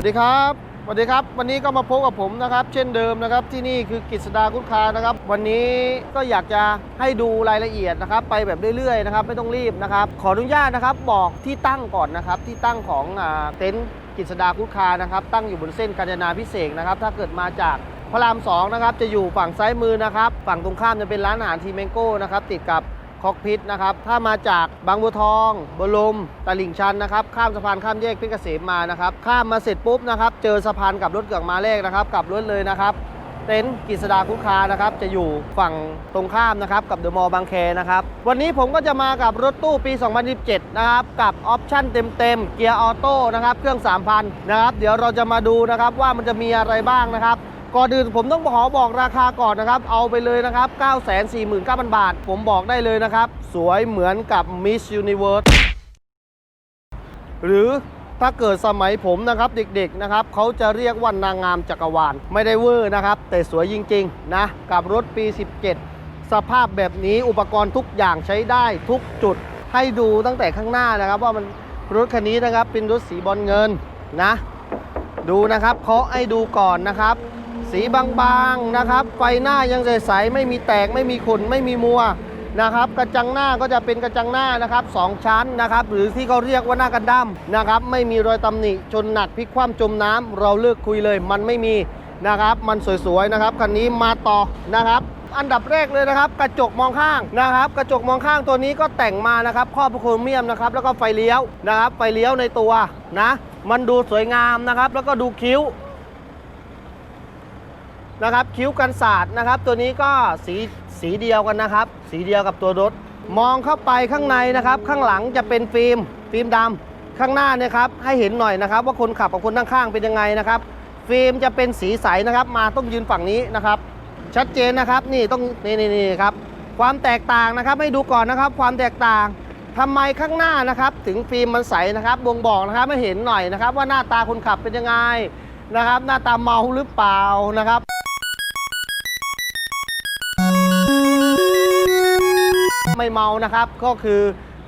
วัสดีครับสวัสดีครับ วันนี้ก็มาพบกับผมนะครับ เช่นเดิมนะครับ ที่นี่คือกฤษดาคุณคานะครับ วันนี้ก็อยากจะให้ดูรายละเอียดนะครับ ไปแบบเรื่อยๆนะครับ ไม่ต้องรีบนะครับ ขออนุญาตนะครับ บอกที่ตั้งก่อนนะครับ ที่ตั้งของอเต็นท์กฤษดาคุณคานะครับ ตั้งอยู่บนเส้นกาญจนาพิเศษนะครับ ถ้าเกิดมาจากพระรามสองนะครับ จะอยู่ฝั่งซ้ายมือนะครับ ฝั่งตรงข้ามจะเป็นร้านอาหารทีเมงโก้นะครับ ติดกับ คอกพิษนะครับ ถ้ามาจากบางบัวทองบรมตลิ่งชันนะครับ ข้ามสะพานข้ามแยกเพชรเกษมมานะครับ ข้ามมาเสร็จปุ๊บนะครับ เจอสะพานกับรถเกือกมาแรกนะครับ กลับรถเลยนะครับ เต็นท์กฤษดาคุคานะครับ จะอยู่ฝั่งตรงข้ามนะครับ กับเดอะมอลล์บางแคนะครับ วันนี้ผมก็จะมากับรถตู้ปี 2017 นะครับ กับออปชั่นเต็มๆ เกียร์ออโต้นะครับ เครื่อง 3,000 นะครับ เดี๋ยวเราจะมาดูนะครับว่ามันจะมีอะไรบ้างนะครับ ก่อนอื่นผมต้องขอบอกราคาก่อนนะครับ เอาไปเลยนะครับ 949,000 บาท ผมบอกได้เลยนะครับ สวยเหมือนกับ Miss Universe หรือถ้าเกิดสมัยผมนะครับเด็กๆนะครับเขาจะเรียกว่านางงามจักรวาล ไม่ได้เวอร์นะครับ แต่สวยจริงๆนะกับรถปี 17 สภาพแบบนี้อุปกรณ์ทุกอย่างใช้ได้ทุกจุดให้ดูตั้งแต่ข้างหน้านะครับ ว่ามันรถคันนี้นะครับเป็นรถสีบอลเงินนะ ดูนะครับเคาะให้ดูก่อนนะครับ สีบางๆนะครับ ไฟหน้ายังใสๆไม่มีแตกไม่มีขุ่นไม่มีมัวนะครับ กระจังหน้าก็จะเป็นกระจังหน้านะครับสองชั้นนะครับ หรือที่เขาเรียกว่าหน้ากันดั้มนะครับ ไม่มีรอยตำหนิจนหนักพลิกคว่ำจมน้ำเราเลิกคุยเลย มันไม่มีนะครับ มันสวยๆนะครับคันนี้มาต่อนะครับอันดับแรกเลยนะครับ กระจกมองข้างนะครับ กระจกมองข้างตัวนี้ก็แต่งมานะครับครอบโครเมียมนะครับแล้วก็ไฟเลี้ยวนะครับ ไฟเลี้ยวในตัวนะ มันดูสวยงามนะครับ แล้วก็ดูคิ้ว นะครับคิ้วกันศาสตร์นะครับ ตัวนี้ก็สีสีเดียวกันนะครับ สีเดียวกับตัวรถ มองเข้าไปข้างในนะครับ ข้างหลังจะเป็นฟิล์ม ฟิล์มดำข้างหน้าเนี่ยครับให้เห็นหน่อยนะครับ ว่าคนขับกับคนข้างๆเป็นยังไงนะครับ ฟิล์มจะเป็นสีใสนะครับ มาต้องยืนฝั่งนี้นะครับ ชัดเจนนะครับนี่ต้องนี่นี่นี่ครับความแตกต่างนะครับให้ดูก่อนนะครับ ความแตกต่างทำไมข้างหน้านะครับ ถึงฟิล์มมันใสนะครับบ่งบอกนะครับให้เห็นหน่อยนะครับ ว่าหน้าตาคนขับเป็นยังไงนะครับ หน้าตาเมาหรือเปล่านะครับ ไม่เมานะครับ ก็คือ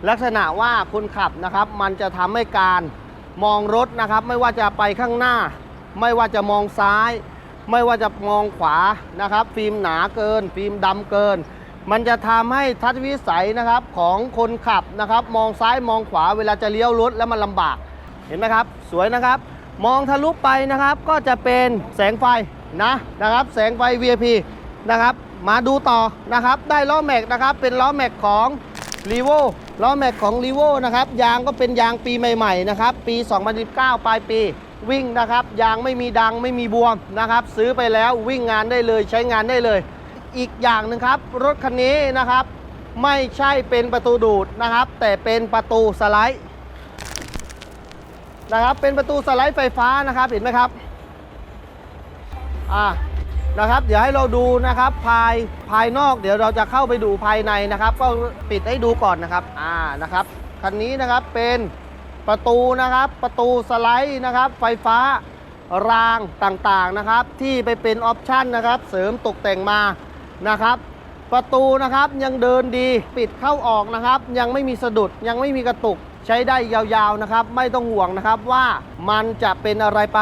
ลักษณะว่าคนขับนะครับ มันจะทำให้การมองรถนะครับ ไม่ว่าจะไปข้างหน้า ไม่ว่าจะมองซ้าย ไม่ว่าจะมองขวานะครับ ฟิล์มหนาเกิน ฟิล์มดำเกิน มันจะทำให้ทัศนวิสัยนะครับของคนขับนะครับ มองซ้ายมองขวาเวลาจะเลี้ยวรถแล้วมันลำบากเห็นไหมครับ สวยนะครับ มองทะลุไปนะครับก็จะเป็นแสงไฟนะนะครับ แสงไฟ VIP นะครับ มาดูต่อนะครับ ได้ล้อแม็กนะครับ เป็นล้อแม็กของ r ีโวล้อแม็กของ r ีโวนะครับ ยางก็เป็นยางปีใหม่ๆนะครับ ปี 2019 ปลายปี วิ่งนะครับ ยางไม่มีดังไม่มีบวมนะครับ ซื้อไปแล้ววิ่งงานได้เลยใช้งานได้เลย อีกอย่างหนึ่งครับ รถคันนี้นะครับ ไม่ใช่เป็นประตูดูดนะครับ แต่เป็นประตูสไลด์นะครับ เป็นประตูสไลด์ไฟฟ้านะครับ เห็นไหมครับ อ่า นะครับ เดี๋ยวให้เราดูนะครับภายภายนอก เดี๋ยวเราจะเข้าไปดูภายในนะครับ ก็ปิดให้ดูก่อนนะครับอ่านะครับคันนี้นะครับเป็นประตูนะครับ ประตูสไลด์นะครับ ไฟฟ้ารางต่างๆนะครับ ที่ไปเป็นออปชั่นนะครับ เสริมตกแต่งมานะครับ ประตูนะครับยังเดินดีปิดเข้าออกนะครับ ยังไม่มีสะดุดยังไม่มีกระตุกใช้ได้ยาวๆนะครับ ไม่ต้องห่วงนะครับว่ามันจะเป็นอะไรไป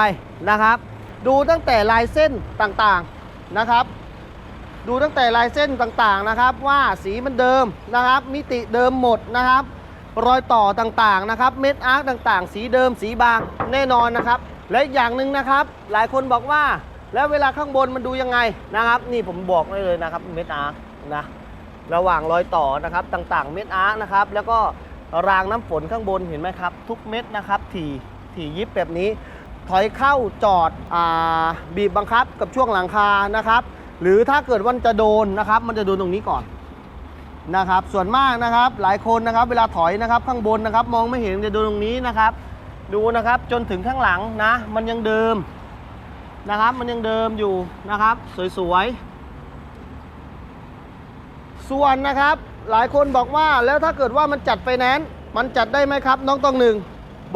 นะครับ ดูตั้งแต่ลายเส้นต่างๆ นะครับ ดูตั้งแต่ลายเส้นต่างๆนะครับ ว่าสีมันเดิมนะครับ มิติเดิมหมดนะครับ รอยต่อต่างๆนะครับ เม็ดอาร์คต่างๆ สีเดิมสีบางแน่นอนนะครับ และอีกอย่างหนึ่งนะครับ หลายคนบอกว่าแล้วเวลาข้างบนมันดูยังไงนะครับ นี่ผมบอกได้เลยนะครับเม็ดอาร์คนะระหว่างรอยต่อนะครับต่างๆ เม็ดอาร์คนะครับ แล้วก็รางน้ำฝนข้างบนเห็นไหมครับ ทุกเม็ดนะครับถี่ถี่ยิบแบบนี้ ถอยเข้าจอดอบีบบังคับกับช่วงหลังคานะครับ หรือถ้าเกิดวันจะโดนนะครับ มันจะโดนตรงนี้ก่อนนะครับ ส่วนมากนะครับ หลายคนนะครับ เวลาถอยนะครับข้างบนนะครับ มองไม่เห็นจะโดนตรงนี้นะครับ ดูนะครับจนถึงข้างหลังนะ มันยังเดิมนะครับ มันยังเดิมอยู่นะครับ สวยๆส่วนนะครับ หลายคนบอกว่าแล้วถ้าเกิดว่ามันจัดไฟแนนซ์มันจัดได้ไหมครับ น้องต้องหนึ่ง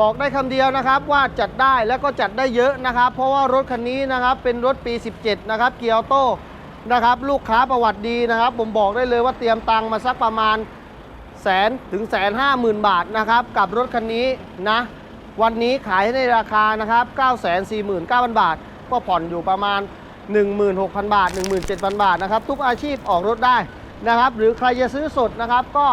บอกได้คำเดียวนะครับว่าจัดได้แล้วก็จัดได้เยอะนะครับ เพราะว่ารถคันนี้นะครับเป็นรถปี 17 นะครับเกียร์ออโต้นะครับลูกค้าประวัติดีนะครับ ผมบอกได้เลยว่าเตรียมตังค์มาสักประมาณแสนถึงแสนห้าหมื่นบาทนะครับกับรถคันนี้นะวันนี้ขายในราคานะครับ949,000 บาท ก็ผ่อนอยู่ประมาณ 16,000 บาท 17,000 บาทนะครับทุกอาชีพออกรถได้นะครับ หรือใครจะซื้อสดนะครับก็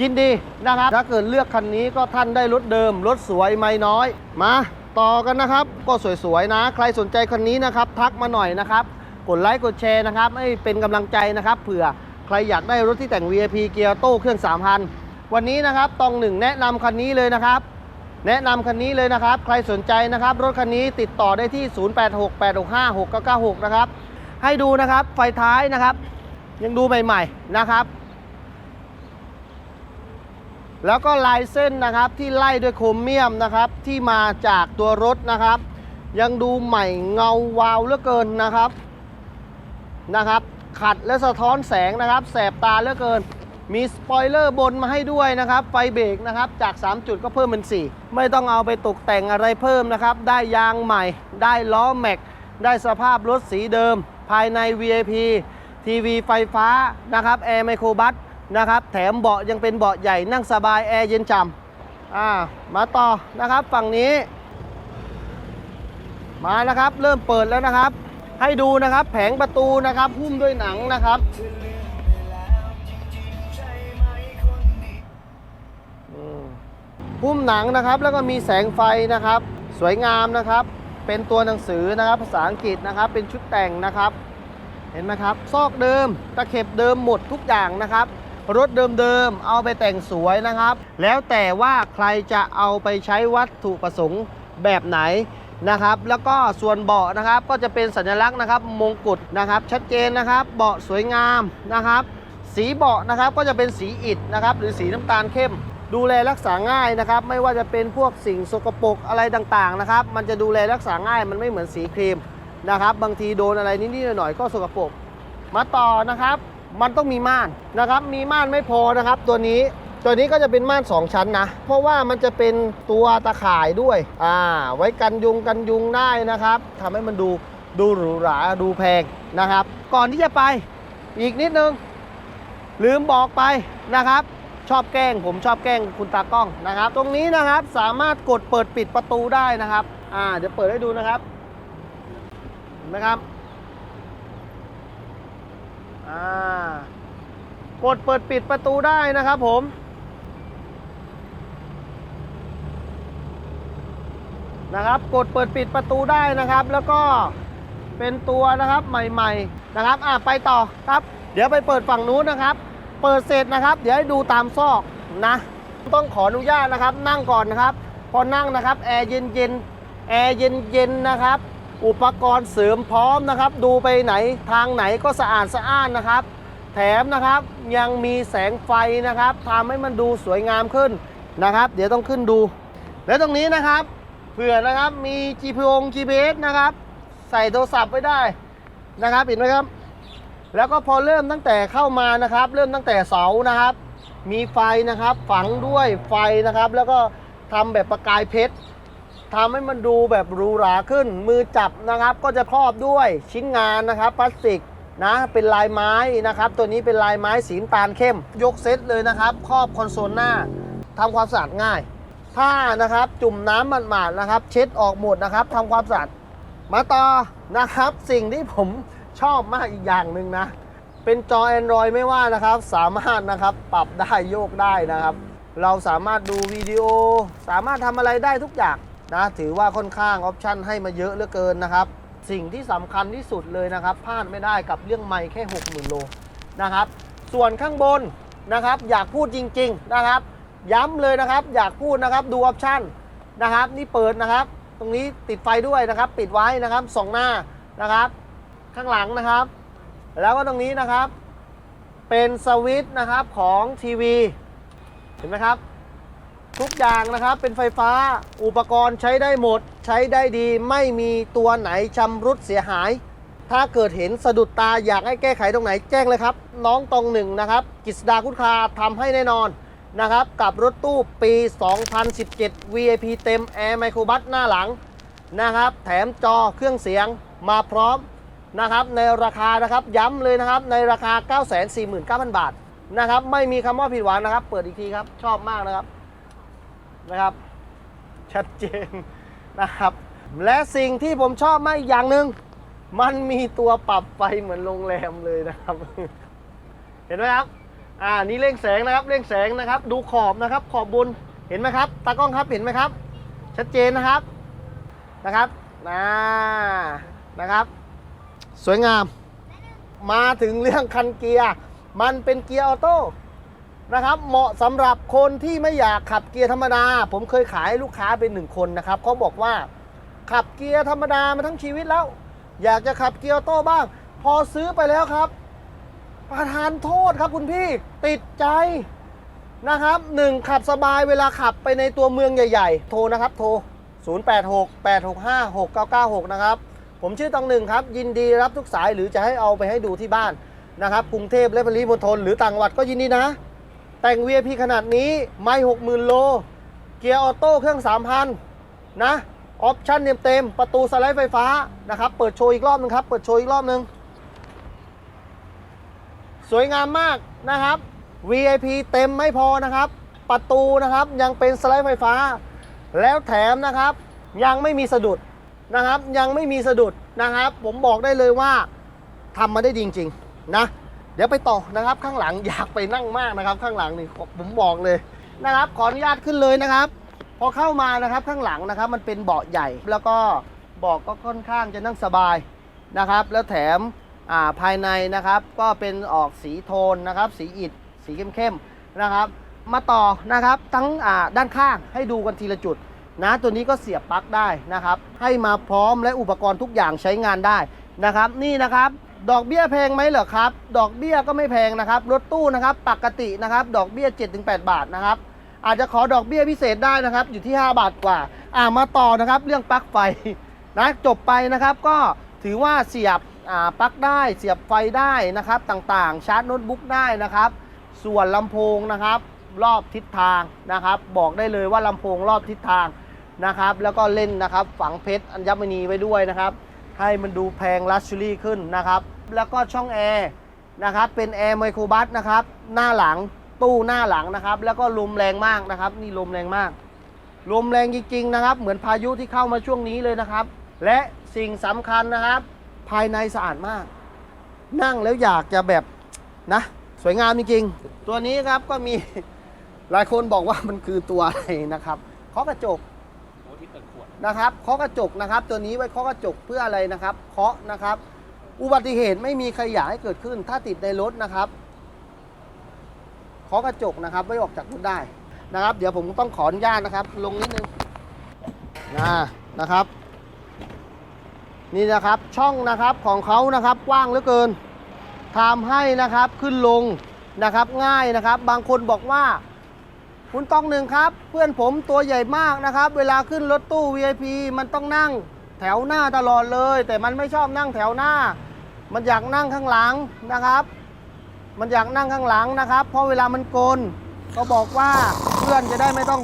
ยินดีนะครับ ถ้าเกิดเลือกคันนี้ก็ท่านได้รถเดิม รถสวยไม่น้อย มาต่อกันนะครับ ก็สวยๆนะ ใครสนใจคันนี้นะครับ ทักมาหน่อยนะครับ กดไลค์กดแชร์นะครับให้เป็นกำลังใจนะครับ เผื่อใครอยากได้รถที่แต่ง VIP เกียร์โต้เครื่อง 3,000 วันนี้นะครับตองหนึ่งแนะนำคันนี้เลยนะครับ แนะนำคันนี้เลยนะครับ ใครสนใจนะครับ รถคันนี้ติดต่อได้ที่ 0868656996 นะครับ ให้ดูนะครับไฟท้ายนะครับ ยังดูใหม่ ๆนะครับ แล้วก็ลายเส้นนะครับที่ไล่ด้วยโครเมียมนะครับ ที่มาจากตัวรถนะครับ ยังดูใหม่เงาวาวเหลือเกินนะครับนะครับ ขัดและสะท้อนแสงนะครับ แสบตาเหลือเกิน มีสปอยเลอร์บนมาให้ด้วยนะครับ ไฟเบรกนะครับจาก 3 จุดก็เพิ่มเป็น 4 ไม่ต้องเอาไปตกแต่งอะไรเพิ่มนะครับ ได้ยางใหม่ ได้ล้อแม็ก ได้สภาพรถสีเดิม ภายใน VIP ทีวีไฟฟ้านะครับแอร์ไมโครบัส นะครับ แถมเบาะยังเป็นเบาะใหญ่นั่งสบายแอร์เย็นฉ่ำอ่ามาต่อนะครับฝั่งนี้ มานะครับ เริ่มเปิดแล้วนะครับ ให้ดูนะครับแผงประตูนะครับหุ้มด้วยหนังนะครับหุ้มหนังนะครับแล้วก็มีแสงไฟนะครับ สวยงามนะครับ เป็นตัวหนังสือนะครับ ภาษาอังกฤษนะครับ เป็นชุดแต่งนะครับ เห็นไหมครับ ซอกเดิมตะเข็บเดิมหมดทุกอย่างนะครับ รถเดิมๆ เอาไปแต่งสวยนะครับ แล้วแต่ว่าใครจะเอาไปใช้วัตถุประสงค์แบบไหนนะครับ แล้วก็ส่วนเบาะนะครับก็จะเป็นสัญลักษณ์นะครับ มงกุฎนะครับ ชัดเจนนะครับ เบาะสวยงามนะครับ สีเบาะนะครับก็จะเป็นสีอิฐนะครับ หรือสีน้ำตาลเข้ม ดูแลรักษาง่ายนะครับ ไม่ว่าจะเป็นพวกสิ่งสกปรกอะไรต่างๆนะครับ มันจะดูแลรักษาง่าย มันไม่เหมือนสีครีมนะครับ บางทีโดนอะไรนิดๆหน่อยๆก็สกปรกมาต่อนะครับ มันต้องมีม่านนะครับ มีม่านไม่พอนะครับ ตัวนี้ตัวนี้ก็จะเป็นม่าน 2 ชั้นนะ เพราะว่ามันจะเป็นตัวตะข่ายด้วย อ่า ไว้กันยุงกันยุงได้นะครับทำให้มันดูดูหรูหราดูแพงนะครับ ก่อนที่จะไปอีกนิดนึง ลืมบอกไปนะครับ ชอบแกล้ง ผมชอบแกล้งคุณตากล้องนะครับ ตรงนี้นะครับสามารถกดเปิดปิดประตูได้นะครับ อ่า เดี๋ยวเปิดให้ดูนะครับเห็นไหมครับ กดเปิดปิดประตูได้นะครับผม นะครับ กดเปิดปิดประตูได้นะครับ แล้วก็เป็นตัวนะครับใหม่ๆนะครับ อ่าไปต่อครับ เดี๋ยวไปเปิดฝั่งนู้นนะครับ เปิดเสร็จนะครับ เดี๋ยวให้ดูตามซอกนะ ต้องขออนุญาตนะครับ นั่งก่อนนะครับ พอนั่งนะครับ แอร์เย็นๆ แอร์เย็นๆ นะครับ อุปกรณ์เสริมพร้อมนะครับ ดูไปไหนทางไหนก็สะอาดสะอ้านนะครับ แถมนะครับยังมีแสงไฟนะครับทำให้มันดูสวยงามขึ้นนะครับ เดี๋ยวต้องขึ้นดู แล้วตรงนี้นะครับเผื่อนะครับมี GPS GPS นะครับ ใส่โทรศัพท์ไว้ได้นะครับเห็นไหมครับ แล้วก็พอเริ่มตั้งแต่เข้ามานะครับ เริ่มตั้งแต่เสานะครับ มีไฟนะครับฝังด้วยไฟนะครับ แล้วก็ทำแบบประกายเพชร ทำให้มันดูแบบหรูหราขึ้น มือจับนะครับก็จะครอบด้วยชิ้นงานนะครับพลาสติกนะเป็นลายไม้นะครับ ตัวนี้เป็นลายไม้สีน้ำตาลเข้ม ยกเซตเลยนะครับ ครอบคอนโซลหน้าทำความสะอาดง่ายถ้านะครับจุ่มน้ำหมาดๆนะครับ เช็ดออกหมดนะครับทำความสะอาดมาต่อนะครับ สิ่งที่ผมชอบมากอีกอย่างหนึ่งนะ เป็นจอ Android ไม่ว่านะครับ สามารถนะครับปรับได้โยกได้นะครับ เราสามารถดูวิดีโอ สามารถทำอะไรได้ทุกอย่าง นะถือว่าค่อนข้างออปชันให้มาเยอะเหลือเกินนะครับ สิ่งที่สำคัญที่สุดเลยนะครับพลาดไม่ได้กับเรื่องไมค์แค่ 60,000 โลนะครับ ส่วนข้างบนนะครับ อยากพูดจริง ๆนะครับ ย้ำเลยนะครับ อยากพูดนะครับดูออปชันนะครับ นี่เปิดนะครับ ตรงนี้ติดไฟด้วยนะครับ ปิดไว้นะครับสองหน้านะครับ ข้างหลังนะครับ แล้วก็ตรงนี้นะครับ เป็นสวิตช์นะครับของทีวี เห็นไหมครับ ทุกอย่างนะครับเป็นไฟฟ้าอุปกรณ์ใช้ได้หมด ใช้ได้ดีไม่มีตัวไหนชำรุดเสียหาย ถ้าเกิดเห็นสะดุดตาอยากให้แก้ไขตรงไหนแจ้งเลยครับ น้องตองหนึ่งนะครับกิษดาคุณคาทำให้แน่นอนนะครับกับรถตู้ปี 2017 VIP เต็ม Air Microbus หน้าหลังนะครับ แถมจอเครื่องเสียงมาพร้อมนะครับในราคานะครับย้ำเลยนะครับในราคา 949,000 บาทนะครับไม่มีคำว่าผิดหวังนะครับ เปิดอีกทีครับ ชอบมากนะครับ นะครับ ชัดเจนนะครับ และสิ่งที่ผมชอบมากอีกอย่างหนึ่งมันมีตัวปรับไฟเหมือนโรงแรมเลยนะครับ เห็นไหมครับ อ่า นี่เร่งแสงนะครับ เร่งแสงนะครับ ดูขอบนะครับ ขอบบน เห็นไหมครับ ตากล้องครับ เห็นไหมครับ ชัดเจนนะครับ นะครับนะนะครับ สวยงาม มาถึงเรื่องคันเกียร์ มันเป็นเกียร์ออโต้ นะครับ เหมาะสำหรับคนที่ไม่อยากขับเกียร์ธรรมดา ผมเคยขายให้ลูกค้าเป็นหนึ่งคนนะครับเขาบอกว่าขับเกียร์ธรรมดามาทั้งชีวิตแล้ว อยากจะขับเกียร์โต้บ้าง พอซื้อไปแล้วครับ ประทานโทษครับคุณพี่ติดใจนะครับหนึ่งขับสบายเวลาขับไปในตัวเมืองใหญ่ ๆ โทรนะครับ โทร 0868656996 นะครับ ผมชื่อตองหนึ่งครับ ยินดีรับทุกสายหรือจะให้เอาไปให้ดูที่บ้านนะครับกรุงเทพและปริมณฑลหรือต่างจังหวัดก็ยินดีนะ แต่ง VIP ขนาดนี้ ไม่60,000โล เกียร์ออโต้เครื่อง 3,000 นะ ออปชั่นเต็มๆประตูสไลด์ไฟฟ้านะครับ เปิดโชว์อีกรอบหนึงครับ เปิดโชว์อีกรอบหนึง สวยงามมากนะครับ VIP เต็มไม่พอนะครับ ประตูนะครับยังเป็นสไลด์ไฟฟ้า แล้วแถมนะครับ ยังไม่มีสะดุดนะครับ ยังไม่มีสะดุดนะครับ ผมบอกได้เลยว่าทำมาได้ดีจริง ๆ นะ เดี๋ยวไปต่อนะครับ ข้างหลังอยากไปนั่งมากนะครับ ข้างหลังนี่ผมบอกเลยนะครับ ขออนุญาตขึ้นเลยนะครับ พอเข้ามานะครับข้างหลังนะครับ มันเป็นเบาะใหญ่ แล้วก็เบาะก็ค่อนข้างจะนั่งสบายนะครับ แล้วแถมอ่าภายในนะครับ ก็เป็นออกสีโทนนะครับ สีอิฐสีเข้มๆนะครับ มาต่อนะครับทั้งอ่าด้านข้างให้ดูกันทีละจุดนะตัวนี้ก็เสียบปลั๊กได้นะครับ ให้มาพร้อมและอุปกรณ์ทุกอย่างใช้งานได้นะครับ นี่นะครับ ดอกเบี้ยแพงไหมเหรอครับ ดอกเบี้ยก็ไม่แพงนะครับ รถตู้นะครับปกตินะครับ ดอกเบี้ย 7-8 บาทนะครับ อาจจะขอดอกเบี้ยพิเศษได้นะครับ อยู่ที่ 5 บาทกว่า อ่ามาต่อนะครับ เรื่องปลั๊กไฟนะจบไปนะครับก็ถือว่าเสียบอ่าปลั๊กได้เสียบไฟได้นะครับ ต่างๆ ชาร์จโน้ตบุ๊กได้นะครับ ส่วนลำโพงนะครับ รอบทิศทางนะครับ บอกได้เลยว่าลำโพงรอบทิศทางนะครับ แล้วก็เล่นนะครับ ฝังเพชรอัญมณีไว้ด้วยนะครับ ให้มันดูแพงลักชัวรี่ขึ้นนะครับ แล้วก็ช่องแอร์นะครับ เป็นแอร์ไมโครบัสนะครับ หน้าหลังตู้หน้าหลังนะครับ แล้วก็ลมแรงมากนะครับ นี่ลมแรงมาก ลมแรงจริงๆนะครับ เหมือนพายุที่เข้ามาช่วงนี้เลยนะครับ และสิ่งสำคัญนะครับ ภายในสะอาดมาก นั่งแล้วอยากจะแบบนะ สวยงามจริงๆ ตัวนี้ครับก็มีหลายคนบอกว่ามันคือตัวอะไรนะครับเคาะกระจกนะครับเคาะกระจกนะครับ ตัวนี้ไว้เคาะกระจกเพื่ออะไรนะครับเคาะนะครับ อุบัติเหตุไม่มีใครอยากให้เกิดขึ้น ถ้าติดในรถนะครับเคาะกระจกนะครับไว้ออกจากรถได้นะครับ เดี๋ยวผมต้องขออนุญาตนะครับ ลงนิดนึงนะนะครับ นี่นะครับช่องนะครับของเขานะครับกว้างเหลือเกินทำให้นะครับขึ้นลงนะครับง่ายนะครับ บางคนบอกว่า คุณต้องหนึ่งครับ เพื่อนผมตัวใหญ่มากนะครับ เวลาขึ้นรถตู้ VIP มันต้องนั่ง แถวหน้าตลอดเลย แต่มันไม่ชอบนั่งแถวหน้า มันอยากนั่งข้างหลังนะครับ มันอยากนั่งข้างหลังนะครับ เพราะเวลามันโกนก็บอกว่าเพื่อนจะได้ไม่ต้อง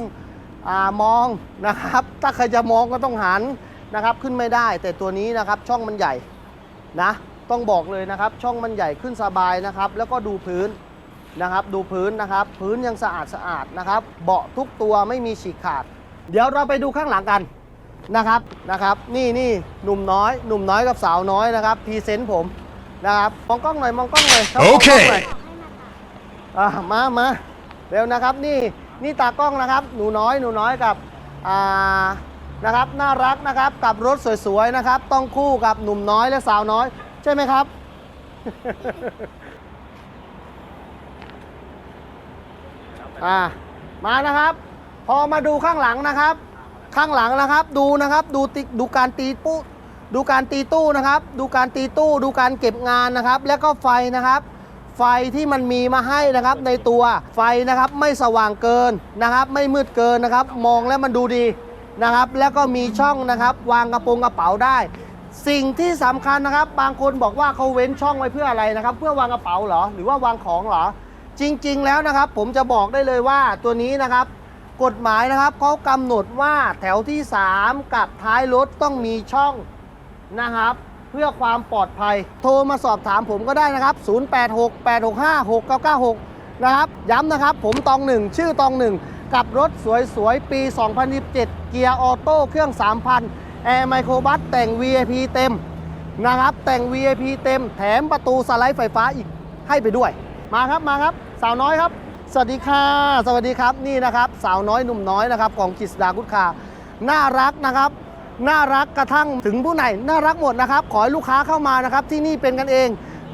อมองนะครับ ถ้าใครจะมองก็ต้องหันนะครับขึ้นไม่ได้ แต่ตัวนี้นะครับช่องมันใหญ่นะต้องบอกเลยนะครับ ช่องมันใหญ่ขึ้นสบายนะครับ แล้วก็ดูพื้นนะครับ ดูพื้นนะครับ พื้นยังสะอาดสะอาดนะครับ เบาะทุกตัวไม่มีฉีกขาด เดี๋ยวเราไปดูข้างหลังกัน นะครับนะครับ นี่นี่หนุ่มน้อยหนุ่มน้อยกับสาวน้อยนะครับพรีเซนต์ผมนะครับมองกล้องหน่อยมองกล้องหน่อยครับมงกล้องหน่อยอะมามาเร็วนะครับนี่นี่ตากล้องนะครับหนูน้อยหนูน้อยกับอ่านะครับน่ารักนะครับกับรถสวยๆนะครับ ต้องคู่กับหนุ่มน้อยและสาวน้อย ใช่ไหมครับ อ่ามานะครับ พอมาดูข้างหลังนะครับ ข้างหลังนะครับ ดูนะครับ ดูติดูการตีปุ๊ดูการตีตู้นะครับ ดูการตีตู้ ดูการเก็บงานนะครับ แล้วก็ไฟนะครับ ไฟที่มันมีมาให้นะครับในตัวไฟนะครับไม่สว่างเกินนะครับ ไม่มืดเกินนะครับ มองแล้วมันดูดีนะครับ แล้วก็มีช่องนะครับ วางกระโปรงกระเป๋าได้ สิ่งที่สำคัญนะครับ บางคนบอกว่าเขาเว้นช่องไว้เพื่ออะไรนะครับ เพื่อวางกระเป๋าเหรอ หรือว่าวางของเหรอ จริง ๆ แล้วนะครับ ผมจะบอกได้เลยว่าตัวนี้นะครับ กฎหมายนะครับเขากำหนดว่าแถวที่ 3 กับท้ายรถต้องมีช่องนะครับ เพื่อความปลอดภัย โทรมาสอบถามผมก็ได้นะครับ 0868656996 นะครับ ย้ำนะครับ ผมตองหนึ่งชื่อตองหนึ่งกับรถสวยๆ ปี 2017 เกียร์ออโต้เครื่อง 3,000 แอร์ไมโครบัสแต่ง VIP เต็มนะครับ แต่ง VIP เต็ม แถมประตูสไลด์ไฟฟ้าอีกให้ไปด้วย มาครับมาครับ สาวน้อยครับ สวัสดีค่ะ สวัสดีครับนี่นะครับ สาวน้อยหนุ่มน้อยนะครับของกิษดากุดคาน่ารักนะครับ น่ารักกระทั่งถึงผู้ไหนน่ารักหมดนะครับ ขอให้ลูกค้าเข้ามานะครับ ที่นี่เป็นกันเอง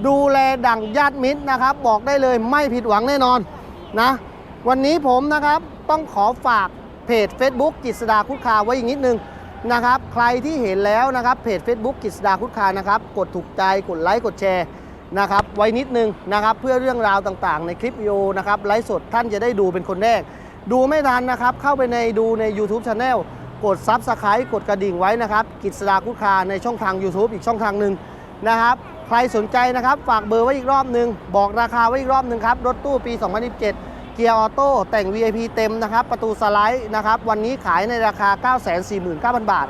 ดูแลดั่งญาติมิตรนะครับ บอกได้เลยไม่ผิดหวังแน่นอนนะวันนี้ผมนะครับต้องขอฝากเพจ Facebook กิษดาคุดคาไว้อีกนิดนึงนะครับ ใครที่เห็นแล้วนะครับเพจ Facebook กิษดาคุดคานะครับ กดถูกใจกดไลค์กดแชร์ นะครับไว้นิดนึงนะครับเพื่อเรื่องราวต่างๆ ในคลิปวิดีโอนะครับไลฟ์สดท่านจะได้ดูเป็นคนแรก ดูไม่ทันนะครับ เข้าไปในดูใน YouTube Channel กด Subscribe กดกระดิ่งไว้นะครับกิษดาคุคาในช่องทาง YouTube อีกช่องทางหนึ่งนะครับ ใครสนใจนะครับ ฝากเบอร์ไว้อีกรอบหนึ่งบอกราคาไว้อีกรอบหนึ่งครับ รถตู้ปี 2017 เกียร์ออโต้แต่ง VIP เต็มนะครับ ประตูสไลด์นะครับ วันนี้ขายในราคา 949,000 บาท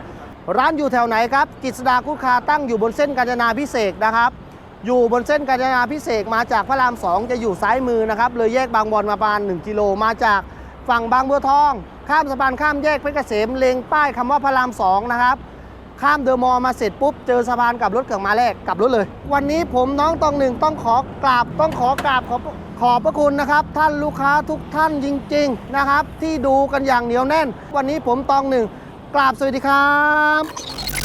ร้านอยู่แถวไหนครับ กิษดาคุคาตั้งอยู่บนเส้นกาญจนาพิเศษนะครับ อยู่บนเส้นกาญจนาพิเศษมาจากพระราม2จะอยู่ซ้ายมือนะครับ เลยแยกบางบอนมาประมาณ1กิโลมาจากฝั่งบางบัวทอง ข้ามสะพานข้ามแยกเพชรเกษมเล็งป้ายคำว่าพระราม2นะครับข้ามเดอะมอลล์มาเสร็จปุ๊บ เจอสะพานกลับรถเกิดมาแรกกลับรถเลย วันนี้ผมน้องตองหนึ่งต้องขอกราบต้องขอกราบขอบขอบพระคุณนะครับ ท่านลูกค้าทุกท่านจริง ๆนะครับ ที่ดูกันอย่างเหนียวแน่น วันนี้ผมตองหนึ่งกราบสวัสดีครับ